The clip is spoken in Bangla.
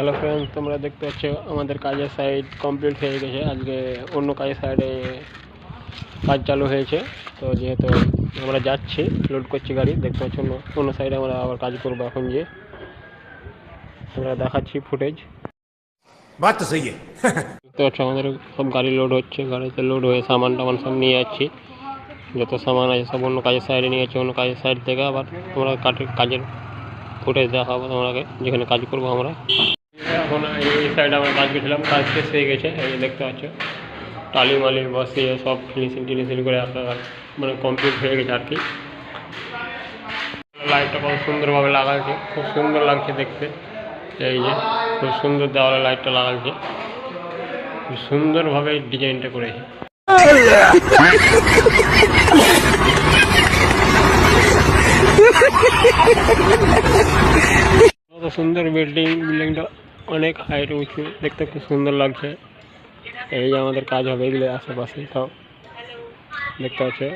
হ্যালো ফ্রেন্ড তোমরা দেখতে পাচ্ছ আমাদের কাজের সাইড কমপ্লিট হয়ে গেছে। আজকে অন্য কাজের সাইডে কাজ চালু হয়েছে। তো যেহেতু আমরা যাচ্ছি লোড করছি গাড়ি দেখতে পাচ্ছ অন্য অন্য সাইডে আমরা আবার কাজ করব এখন যে আমরা দেখাচ্ছি ফুটেজ দেখতে পাচ্ছ আমাদের সব গাড়ি লোড হচ্ছে গাড়িতে লোড হয়ে সামান টামান সব নিয়ে যাচ্ছি। যত সামান আছে সব অন্য কাজের সাইডে নিয়ে যাচ্ছি অন্য কাজের সাইড থেকে আবার তোমরা কাঠের কাজের ফুটেজ দেখাবো তোমাকে যেখানে কাজ করব আমরা। এখন এই সাইডে আমরা কাজ করছিলাম, কাজ শেষ হয়ে গেছে, এই দেখতে পাচ্ছ। টালি মালি, বসিয়ে সব ফিনিশিং টিনিশিং করে একটা মানে কমপ্লিট হয়ে গেছে আর কি। লাইটটা কত সুন্দরভাবে লাগাচ্ছে খুব সুন্দর লাগছে দেখতে। এই যে, খুব সুন্দর দেওয়ালে লাইটটা লাগাচ্ছে খুব সুন্দরভাবে ডিজাইনটা করেছে। সুন্দর বিল্ডিং বিল্ডিংটা অনেক হাইট উঁচু দেখতে খুব সুন্দর লাগছে। এই যে আমাদের কাজ হবে এগুলো আশেপাশে সব। দেখতে পাচ্ছে?